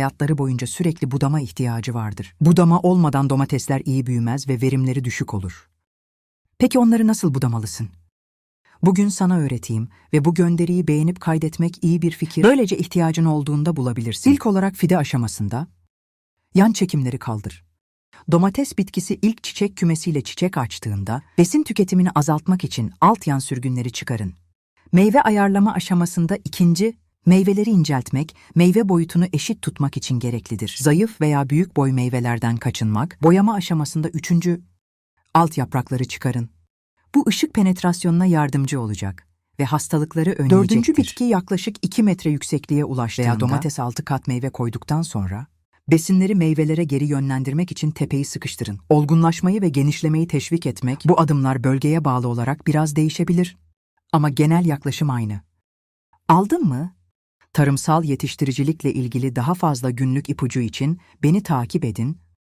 hayatları boyunca sürekli budama ihtiyacı vardır. Budama olmadan domatesler iyi büyümez ve verimleri düşük olur. Peki onları nasıl budamalısın? Bugün sana öğreteyim ve bu gönderiyi beğenip kaydetmek iyi bir fikir. Böylece ihtiyacın olduğunda bulabilirsin. İlk olarak fide aşamasında yan çekimleri kaldır. Domates bitkisi ilk çiçek kümesiyle çiçek açtığında besin tüketimini azaltmak için alt yan sürgünleri çıkarın. Meyve ayarlama aşamasında ikinci, meyveleri inceltmek, meyve boyutunu eşit tutmak için gereklidir. Zayıf veya büyük boy meyvelerden kaçınmak, boyama aşamasında üçüncü, alt yaprakları çıkarın. Bu ışık penetrasyonuna yardımcı olacak ve hastalıkları önleyecektir. Dördüncü bitki yaklaşık 2 metre yüksekliğe ulaştığında veya domates altı kat meyve koyduktan sonra besinleri meyvelere geri yönlendirmek için tepeyi sıkıştırın. Olgunlaşmayı ve genişlemeyi teşvik etmek bu adımlar bölgeye bağlı olarak biraz değişebilir. Ama genel yaklaşım aynı. Aldın mı? Tarımsal yetiştiricilikle ilgili daha fazla günlük ipucu için beni takip edin